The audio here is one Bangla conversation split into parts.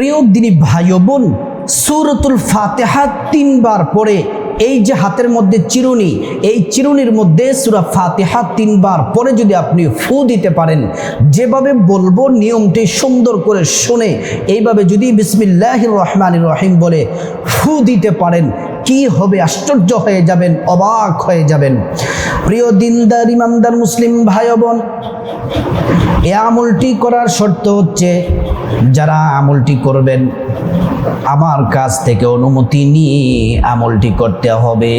প্রিয় দিনী ভাই বোন, সুরতুল ফাতেহা তিনবার পরে এই যে হাতের মধ্যে চিরুনি, এই চিরুনির মধ্যে সুরা ফাতেহা তিনবার পরে যদি আপনি ফু দিতে পারেন, যেভাবে বলব নিয়মটি সুন্দর করে শুনে, এইভাবে যদি বিসমিল্লাহ রহমান রহিম বলে ফু দিতে পারেন, কি হবে, আশ্চর্য হয়ে যাবেন, অবাক হয়ে যাবেন। প্রিয় দিনদার, ইমানদার, মুসলিম ভাই বোন এ আমলটি করার শর্ত হচ্ছে যারা আমলটি করবেন, আমার কাছ থেকে অনুমতি নিয়ে আমলটি করতে হবে।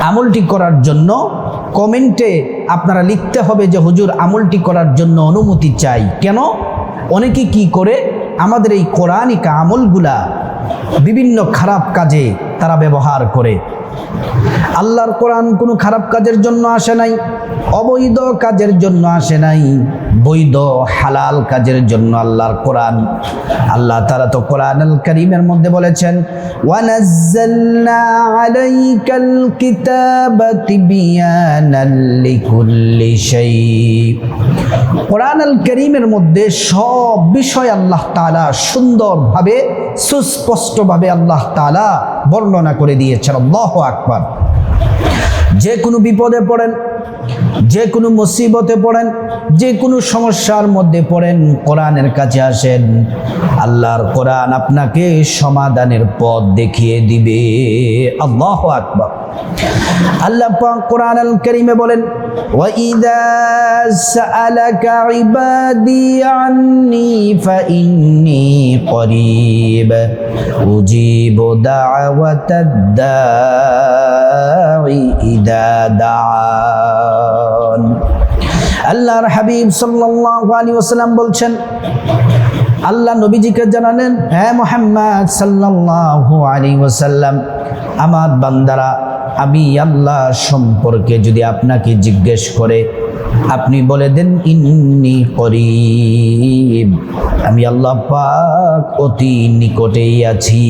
আমলটি করার জন্য কমেন্টে আপনারা লিখতে হবে যে, হুজুর, আমলটি করার জন্য অনুমতি চাই। কেন? অনেকে কি করে? আমাদের এই কোরআনিকা আমলগুলা বিভিন্ন খারাপ কাজে তারা ব্যবহার করে। আল্লাহর কোরআন কোনো খারাপ কাজের জন্য আসে নাই, অবৈধ কাজের জন্য আসে নাই, বৈধ, হালাল কাজের জন্য আল্লাহর কোরআন। আল্লাহ তারা তো কোরআন আল করিমের মধ্যে বলেছেন, ওয়ানাজ্জালনা আলাইকাল কিতাবা তিবিয়ানাল লিকুল্লি শাই কোরআন আল করিমের মধ্যে সব বিষয় আল্লাহ তাআলা সুন্দরভাবে, সুস্পষ্টভাবে আল্লাহ তাআলা বর্ণনা করে দিয়েছেন। আল্লাহ আকবার। যে কোনো বিপদে পড়েন যে কোনো মুসিবতে পড়েন যে কোনো সমস্যার মধ্যে পড়েন কোরআনের কাছে আসেন আল্লাহর কোরআন আপনাকে সমাধানের পথ দেখিয়ে দিবে আল্লাহ আকবার আল্লাহ পাক কোরআন আল কারীমে বলেন وَإِذَا سَأَلَكَ عِبَادِي عَنِّي فَإِنِّي قَرِيبٌ أُجِيبُ دَعْوَةَ الدَّاعِ إِذَا دَعَانِ আল্লাহর হাবিব সাল্লাল্লাহু আলাইহি ওয়াসাল্লাম বলছেন, আল্লাহ নবীজিকে জানালেন হ্যাঁ মোহাম্মদ সাল্লাল্লাহু আলাইহি ওয়াসাল্লাম, আমার বান্দারা, আমি আল্লাহ সম্পর্কে যদি আপনাকে জিজ্ঞেস করে, আপনি বলে দেন, ইন্নি করিব। আমি আল্লাহ পাক অতি নিকটেই আছি।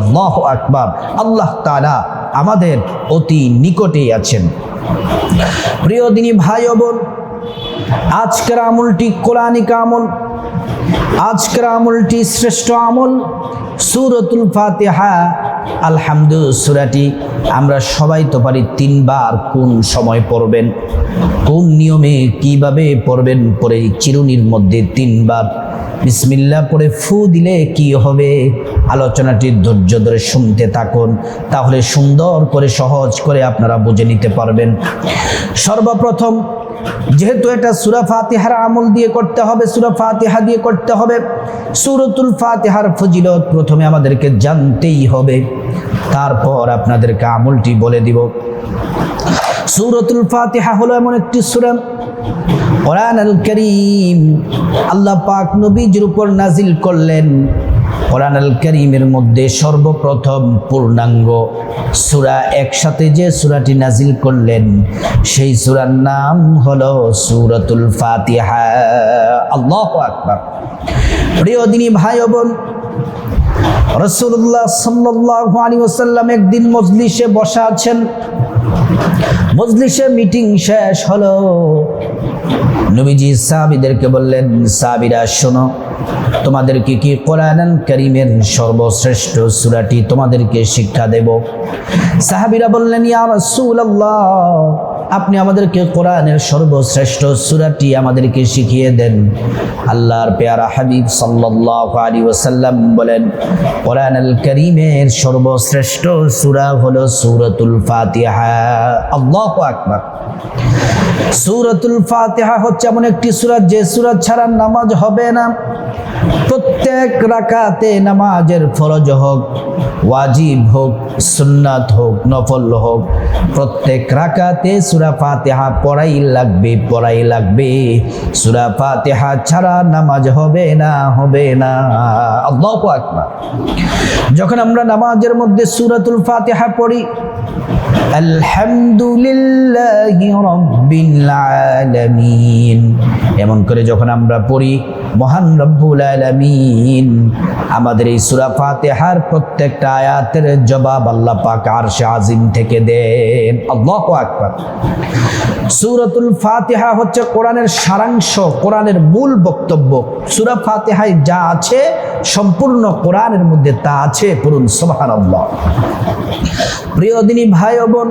আল্লাহ আকবার। আল্লাহ তারা আমাদের অতি নিকটেই আছেন। প্রিয় দিনী ভাই বোন আজকের আমলটি কোরআনিক আমল, আজকের আমলটি শ্রেষ্ঠ আমল। সুরতুল ফাতিহা আলহামদু সুরাটি আমরা সবাই তো পারি তিনবার কোন সময় পড়বেন, কোন নিয়মে কীভাবে পড়বেন, পরে চিরুনির মধ্যে তিনবার। বিসমিল্লা পরে ফু দিলে কি হবে? আলোচনাটি ধৈর্য ধরে শুনতে থাকুন, তাহলে সুন্দর করে, সহজ করে আপনারা বুঝে নিতে পারবেন। সর্বপ্রথম, যেহেতু এটা সুরা ফাতিহার আমল দিয়ে করতে হবে, সুরা ফাতিহা দিয়ে করতে হবে, সুরতুল ফাতিহার ফজিলত প্রথমে আমাদেরকে জানতেই হবে। তারপর আপনাদেরকে আমলটি বলে দিব। সুরতুল ফাতিহা হলো এমন একটি সুরা কোরআন আল করিম, আল্লাহ পাক নবীজির উপর নাজিল করলেন। কোরআন আল করিমের মধ্যে সর্বপ্রথম পূর্ণাঙ্গ সুরা একসাথে যে সুরাটি নাজিল করলেন, সেই সুরার নাম হলো সুরতুল ফাতিহা। আল্লাহ আকবার। প্রিয় দিনী ভাই বোন রসুল্লাহ সাল্লাল্লাহু আলাইহি ওয়াসাল্লাম একদিন মজলিসে বসা আছেন। মজলিসে মিটিং শেষ হলো। নবীজি সাহাবিদেরকে বললেন, সাহাবিরা, শোনো, তোমাদেরকে কি কোরআন করিমের সর্বশ্রেষ্ঠ সুরাটি তোমাদেরকে শিক্ষা দেব? সাহাবিরা বললেন, ইয়া রাসূলুল্লাহ আপনি আমাদেরকে কোরআনের সর্বশ্রেষ্ঠ সুরাটি আমাদেরকে শিখিয়ে দেন। আল্লাহর পেয়ারা হাবিব সাল্লাল্লাহু আলাইহি ওয়াসাল্লাম বলেন কোরআন আল করিমের সর্বশ্রেষ্ঠ সূরা হলো সুরতুল ফাতিহা। আল্লাহু আকবার। সূরাতুল ফাতিহা হচ্ছে এমন একটি সুরাত যে সূরা ছাড়া নামাজ হবে না। প্রত্যেক রাকাতে নামাজের ফরজ হোক, ওয়াজিব হোক, সুন্নাত হোক, নফল হোক, প্রত্যেক রাকাতে সুরা ফাতেহা পড়াই লাগবে পড়াই লাগবে। সুরা ফাতেহা ছাড়া নামাজ হবে না হবে না। আল্লাহু আকবার। যখন আমরা নামাজের মধ্যে সূরাতুল ফাতেহা পড়ি এমন করে যখন আমরা পড়ি, মহান রব্বুল আলামিন, আমাদের এই সুরা ফাতেহার প্রত্যেকটা আয়াতের জবাব আল্লাহ পাক আরশে আজিম থেকে দেন। আল্লাহ আকবার। সূরাতুল ফাতিহা হচ্ছে কোরআনের সারাংশ, কোরআনের মূল বক্তব্য। সুরা ফাতিহায় যা আছে, সম্পূর্ণ কোরআনের মধ্যে তা আছে, পড়ুন সোহান প্রিয় দিনী ভাই বোন,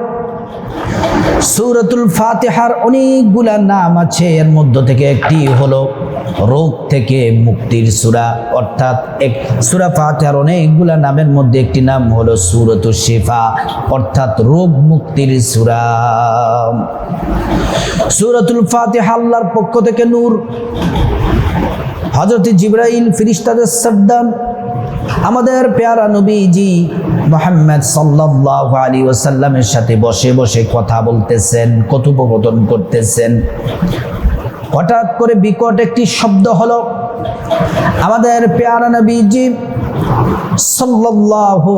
সুরতুল ফাতিহার অনেকগুলা নাম আছে, এর মধ্য থেকে একটি হলো রোগ থেকে মুক্তির সুরা, অর্থাৎ এক, সূরা ফাতিহার অনেকগুলা নামের মধ্যে একটি নাম হলো সূরাতুল শিফা, অর্থাৎ রোগ মুক্তির সূরা। সূরাতুল ফাতিহা আল্লাহর পক্ষ থেকে নূর। হযরত জিবরাইল, ফিরিস্তাদের সর্দার আমাদের পেয়ারা নবীজি মোহাম্মদ সাল্লাল্লাহু আলী ওসাল্লামের সাথে বসে বসে কথা বলতেছেন, কথোপকথন করতেছেন। হঠাৎ করে বিকট একটি শব্দ হলো। আমাদের পেয়ারা নবীজি সাল্লাল্লাহু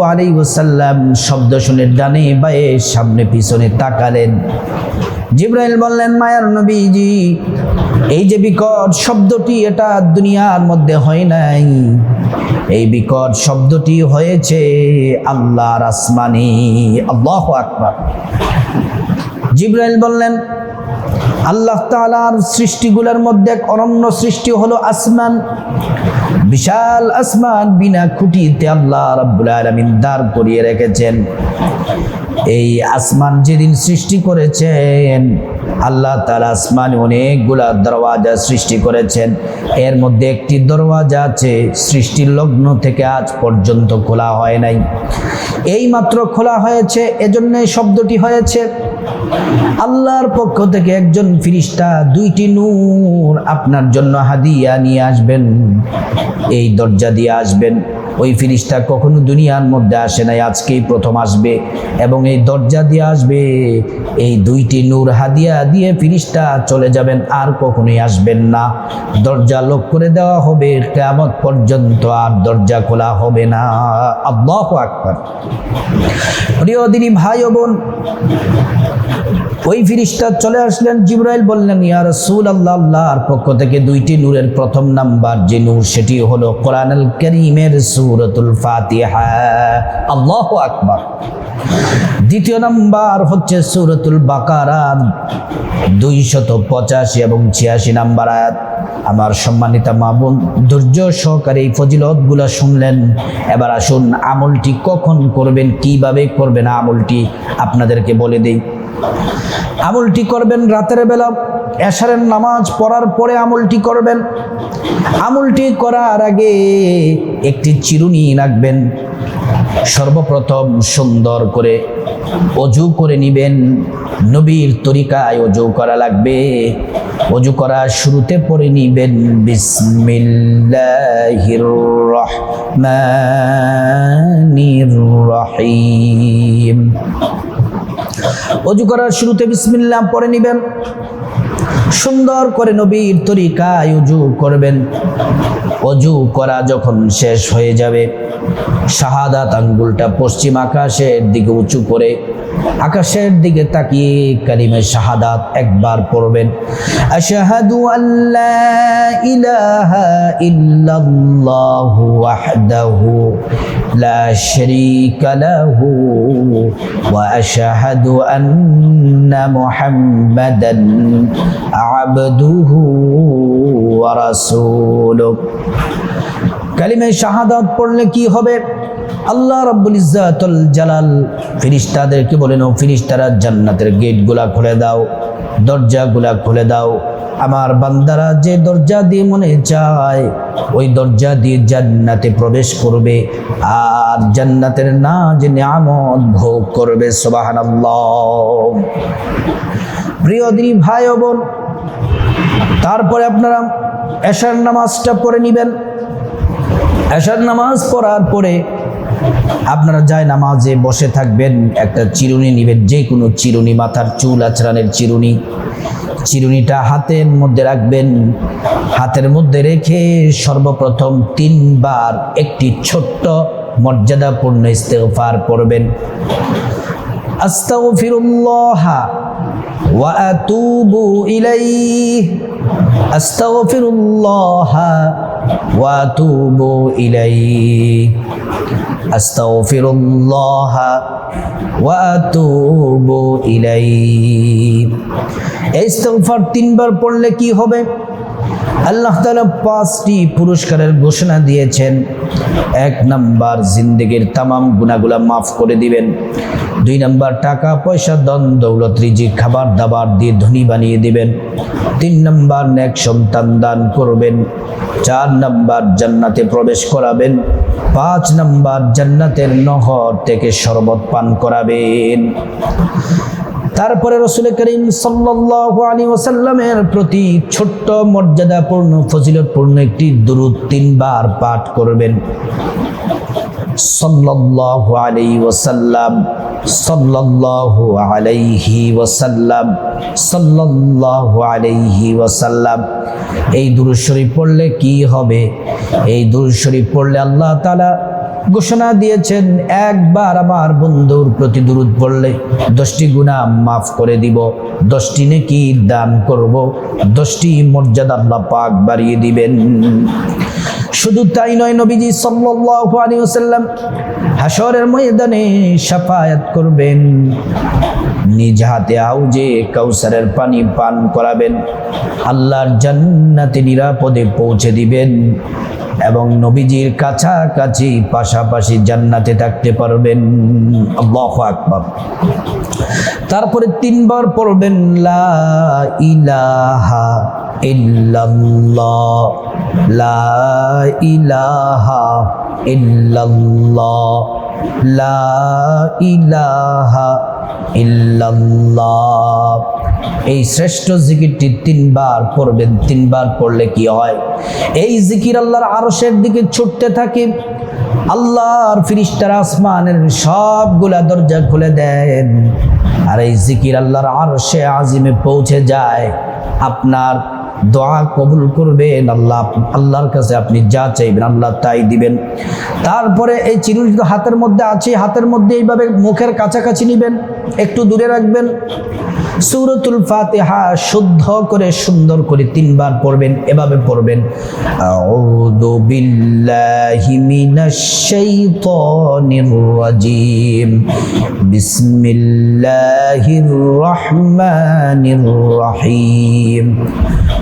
শব্দ শুনে ডানে বায়ে সামনে পিছনে তাকালেন। জিব্রাইল বললেন, মায়ার নবীজি, এই যে বিকট শব্দটি এটা দুনিয়ার মধ্যে হয় নাই। এই বিকট শব্দটি হয়েছে আল্লাহর আসমানি। আল্লাহ আকবার। জিব্রাইল বললেন আল্লাহ তাআলার সৃষ্টিগুলোর মধ্যে এক অনন্য সৃষ্টি হলো আসমান। বিশাল আসমান বিনা খুঁটিতে আল্লাহ রাব্বুল আলামিন দাঁড় করিয়ে রেখেছেন। এই আসমান যেদিন সৃষ্টি করেছেন, আল্লাহ তালা আসমানে অনেকগুলা দরওয়াজা সৃষ্টি করেছেন। এর মধ্যে একটি দরওয়াজা আছে, সৃষ্টির লগ্ন থেকে আজ পর্যন্ত খোলা হয় নাই। এই মাত্র খোলা হয়েছে এজন্য শব্দটি হয়েছে আল্লাহর পক্ষ থেকে একজন ফিরিস্তা দুইটি নূর আপনার জন্য হাদিয়া নিয়ে আসবেন। এই দরজা দিয়ে আসবেন। ওই ফিরিস্তা কখনো দুনিয়ার মধ্যে আসে নাই, আজকেই প্রথম আসবে। এবং এই দরজা দিয়ে আসবে, এই দুইটি নূর হাদিয়া দিয়ে ফিরিস্তা চলে যাবেন, আর কখনোই আসবেন না। দরজা লক করে দেওয়া হবে কেমন পর্যন্ত আর দরজা খোলা হবে না। আল্লাহ আকবার। প্রিয় দিনী ভাই বোন ওই ফিরিস্তা চলে আসলেন, জিব্রাইল বললেন, ইয়া রাসূল আল্লাহ আল্লাহর পক্ষ থেকে দুইটি নূরের প্রথম নাম্বার যে নূর, সেটি হলো কোরআনুল কারীমের সূরাতুল ফাতিহা। আল্লাহু আকবার। দ্বিতীয় নাম্বার হচ্ছে সূরাতুল বাকারা, দুইশত পঁচাশি এবং ছিয়াশি নাম্বার আয়াত। আমার সম্মানিত মা বোন, ধৈর্য সহকারে এই ফজিলতগুলো শুনলেন। এবার আসুন, আমলটি কখন করবেন, কীভাবে করবেন আমলটি আপনাদেরকে বলে দেই। আমলটি করবেন রাতের বেলা, এশারের নামাজ পড়ার পরে আমলটি করবেন। আমলটি করার আগে একটি চিরুনি রাখবেন। সর্বপ্রথম সুন্দর করে অজু করে নিবেন। নবীর তরিকায় অজু করা লাগবে। অজু করা শুরুতে পড়ে নিবেন বিসমিল্লাহির রহমানির রহিম। অজু করার শুরুতে বিসমিল্লাহ পড়ে নিবেন। সুন্দর করে নবীর তরিকায় অজু করবেন। অজু করা যখন শেষ হয়ে যাবে, শাহাদাত আঙ্গুলটা পশ্চিম আকাশের দিকে উঁচু করে আকাশের দিকে তাকিয়ে কালিমে শাহাদাত একবার পড়বেন। আশহাদু আল্লা ইলাহা ইল্লাল্লাহু ওয়াহদাহু লা শারীকা লাহু ওয়া আশহাদু আন্না মুহাম্মাদান আবদুহু ওয়া রাসূলুহু। কালিমে শাহাদাত পড়লে কি হবে? আল্লাহ রাব্বুল ইজ্জাতুল জালাল ফিরিস্তাদেরকে বলেন ও ফিরিস্তারা জান্নাতের গেটগুলা খুলে দাও, দরজাগুলা খুলে দাও। আমার বান্দারা যে দরজা দিয়ে মনে চায়, ওই দরজা দিয়ে জান্নাতে প্রবেশ করবে আর জান্নাতের না যে নিয়ামত ভোগ করবে, সুবহানাল্লাহ। প্রিয় দিনী ভাই বোন, তারপরে আপনারা এশার নামাজটা পড়ে নেবেন। এশার নামাজ পড়ার পরে আপনারা যায় নামাজে বসে থাকবেন, একটা চিরুনি নিবেন যে কোনো চিরুনি, মাথার চুল আচরানের চিরুনি। চিরুনিটা হাতের মধ্যে রাখবেন, হাতের মধ্যে রেখে সর্বপ্রথম তিনবার একটি ছোট্ট মর্যাদাপূর্ণ ইস্তেগফার পড়বেন। আস্তাগফিরুল্লাহ ওয়া আতুবু ইলাইহি। আস্তাগফিরুল্লাহ وأتوب إليه أستغفر الله وأتوب إليه এই ইস্তেগফার তিনবার পড়লে কি হবে আল্লাহ তাআলা পাঁচটি পুরস্কারের ঘোষণা দিয়েছেন। এক নাম্বার, জিন্দেগির তামাম গুণাগুলা মাফ করে দিবেন। দুই নাম্বার, টাকা, পয়সা দন দৌলত রিজি খাবার, দাবার দিয়ে ধনী বানিয়ে দিবেন। তিন নাম্বার ন্যাক সন্তান দান করবেন। চার নাম্বার, জান্নাতে প্রবেশ করাবেন। পাঁচ নাম্বার, জান্নাতের নহর থেকে শরবত পান করাবেন। তারপরে রসুল করিম সাল্লাল্লাহু আলাইহি ওয়াসাল্লামের প্রতি ছোট্ট মর্যাদাপূর্ণ, ফজিলতপূর্ণ একটি দুরূদ তিনবার পাঠ করবেন। ওয়াসাল্লাম আলাইহি ওয়াসাল্লাম ওয়াসাল্লাম। এই দুরূদ শরীফ পড়লে কি হবে? এই দুরূদ শরীফ পড়লে আল্লাহ তাআলা ঘোষণা দিয়েছেন, একবার আমার বন্ধুর প্রতি দূরত পড়লে দশটি গুণা মাফ করে দিব, দশটি নেকি দান করব, দশটি মর্যাদা আল্লাহ পাক বাড়িয়ে দিবেন। শুধু তাই নয়, নবীজি সাল্লাল্লাহু আলাইহি ওয়াসাল্লাম হাসরের ময়দানে শাফায়াত করবেন। নিজ হাতে আউজে কাউসারের পানি পান করাবেন, আল্লাহর জান্নাতে নিরাপদে পৌঁছে দিবেন এবং নবীজির কাছাকাছি পাশাপাশি জান্নাতে থাকতে পারবেন। আল্লাহু আকবার। তারপরে তিনবার পড়বেন, লা ইলাহা ইল্লাল্লাহ, লা ইলাহা ইল্লাল্লাহ, লা ইলাহা ইল্লাল্লাহ। এই শ্রেষ্ঠ জিকিরটি তিনবার পড়বেন, তিনবার পড়লে কি হয়? এই জিকির আল্লাহর আরশের দিকে ছুটতে থাকে। আল্লাহর ফিরিস্তার আসমানের সবগুলা দরজা খুলে দেন। আর এই জিকির আল্লাহর আরশে আজিমে পৌঁছে যায়। আপনার দোয়া কবুল করবেন, আল্লাহ, আল্লাহর কাছে আপনি যা চাইবেন, আল্লাহ তাই দিবেন। তারপরে এই চিরুনি তো হাতের মধ্যে আছে, হাতের মধ্যে এইভাবে মুখের কাছাকাছি নেবেন, একটু দূরে রাখবেন। সূরাতুল ফাতিহা শুদ্ধ করে, সুন্দর করে তিনবার পড়বেন, এভাবে পড়বেন। আউযু বিল্লাহি বিসমিল্লাহির রহমানির রহিম।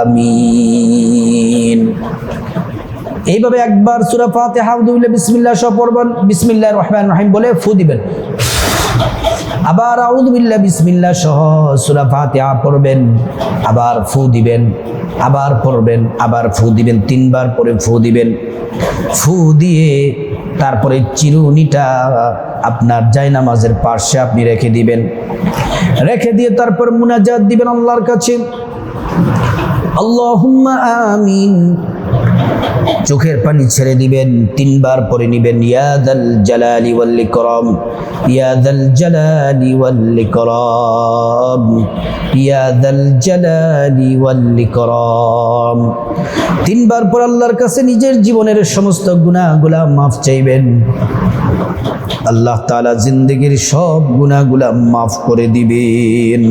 آمين এইভাবে একবার সূরা ফাতিহা আউযুবিল্লাহ বিসমিল্লাহ সহ পড়বেন বিসমিল্লাহির রহমানির রহিম বলে ফু দিবেন আবার আউযুবিল্লাহ বিসমিল্লাহ সহ সূরা ফাতিহা পড়বেন আবার ফু দিবেন আবার পড়বেন আবার ফু দিবেন তিনবার পরে ফু দিবেন ফু দিয়ে তারপরে চিরুনিটা আপনার জায়নামাজের পার্শ্বে আপনি রেখে দিবেন। রেখে দিয়ে তারপর মুনাজাত দিবেন আল্লাহর কাছে। আল্লাহুম্মা আমিন। চোখের পানি ছেড়ে দিবেন, তিনবার পরে নিবেন ইয়াদাল জালালি ওয়াল ইকরাম ইয়াদাল জালালি ওয়াল ইকরাম ইয়াদাল জালালি ওয়াল ইকরাম। তিনবার পর আল্লাহর কাছে নিজের জীবনের সমস্ত গুনাহগুলা মাফ চাইবেন। আল্লাহ তাআলা জিন্দগির সব গুনাহগুলা মাফ করে দিবেন।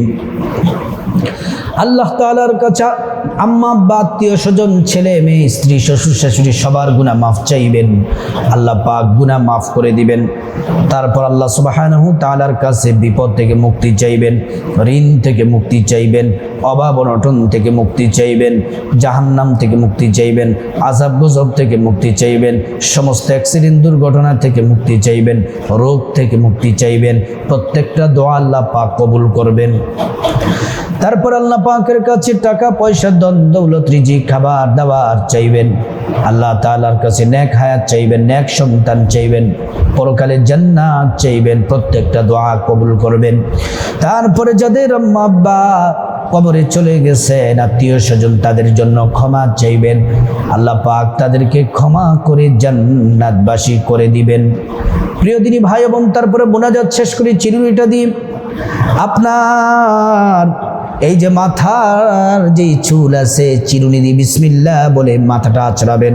আল্লাহ তাআলার কাছে আম্মা আত্মীয় স্বজন, ছেলে মেয়ে, স্ত্রী, শ্বশুর, শাশুড়ি সবার গুণা মাফ চাইবেন। আল্লাহ পাক গুণা মাফ করে দিবেন। তারপর আল্লাহ সুবাহানহু তাআলার কাছে বিপদ থেকে মুক্তি চাইবেন, ঋণ থেকে মুক্তি চাইবেন, অভাব অনটন থেকে মুক্তি চাইবেন, জাহান্নাম থেকে মুক্তি চাইবেন আজাব গজব থেকে মুক্তি চাইবেন, সমস্ত অ্যাক্সিডেন্ট দুর্ঘটনা থেকে মুক্তি চাইবেন, রোগ থেকে মুক্তি চাইবেন, প্রত্যেকটা দোয়া আল্লাহ পাক কবুল করবেন। তারপর আল্লাহ পাকের কাছে টাকা, পয়সা দন দৌলত রিজি খাবার দাবার চাইবেন। আল্লাহ তাআলার কাছে ন্যাক হায়াত চাইবেন ন্যাক সন্তান চাইবেন, পরকালে জান্নাত চাইবেন, প্রত্যেকটা দোয়া কবুল করবেন। তারপরে যাদের আম্মা কবরে চলে গেছেন, আত্মীয় স্বজন তাদের জন্য ক্ষমা চাইবেন। আল্লাহ পাক তাদেরকে ক্ষমা করে জান্নাতবাসী করে দিবেন। প্রিয় দিনী ভাই বোন তারপরে মোনাজাত শেষ করে চিরুনিটা দিই। আপনার এই যে মাথার যে চুল আছে চিরুনি বিসমিল্লা বলে মাথাটা আচড়াবেন।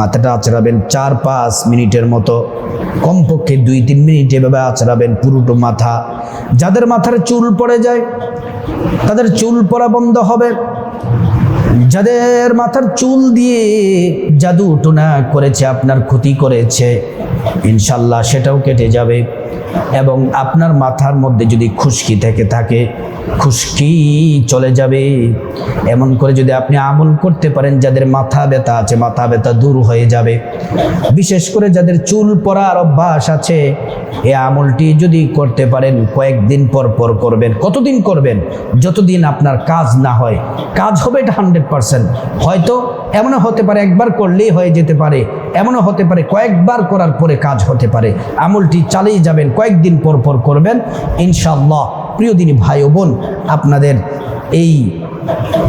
মাথাটা আচড়াবেন চার পাঁচ মিনিটের মতো। কমপক্ষে দুই তিন মিনিট এভাবে আচড়াবেন পুরোটো মাথা। যাদের মাথার চুল পড়ে যায়, তাদের চুল পড়া বন্ধ হবে। যাদের মাথার চুল দিয়ে জাদু টোনা করেছে, আপনার ক্ষতি করেছে, ইনশাল্লাহ সেটাও কেটে যাবে। এবং আপনার মাথার মধ্যে যদি খুশকি থেকে থাকে, খুশকি চলে যাবে। এমন করে যদি আপনি আমল করতে পারেন, যাদের মাথা ব্যথা আছে, মাথা ব্যথা দূর হয়ে যাবে। বিশেষ করে যাদের চুল পড়ার অভ্যাস আছে এই আমলটি যদি করতে পারেন, কয়েকদিন পর পর করবেন। কতদিন করবেন? যতদিন আপনার কাজ না হয়। কাজ হবে এটা হান্ড্রেড পারসেন্ট। হয়তো এমনও হতে পারে, একবার করলেই হয়ে যেতে পারে। এমনও হতে পারে, কয়েকবার করার পরে কাজ হতে পারে। আমলটি চালিয়ে যাবেন কয়েকদিন পর পর করবেন। ইনশাল্লাহ প্রিয় দিনী ভাই বোন, আপনাদের এই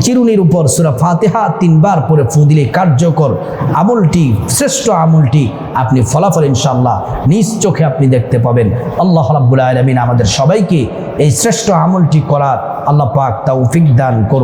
চিরুনির উপর সুরা ফাতেহা তিনবার পরে ফুদিলে কার্যকর আমলটি, শ্রেষ্ঠ আমলটি আপনি ফলাফল ইনশাল্লাহ নিজ চোখে আপনি দেখতে পাবেন। আল্লাহ রাব্বুল আলমিন আমাদের সবাইকে এই শ্রেষ্ঠ আমলটি করার আল্লাহ পাক তৌফিক দান করুন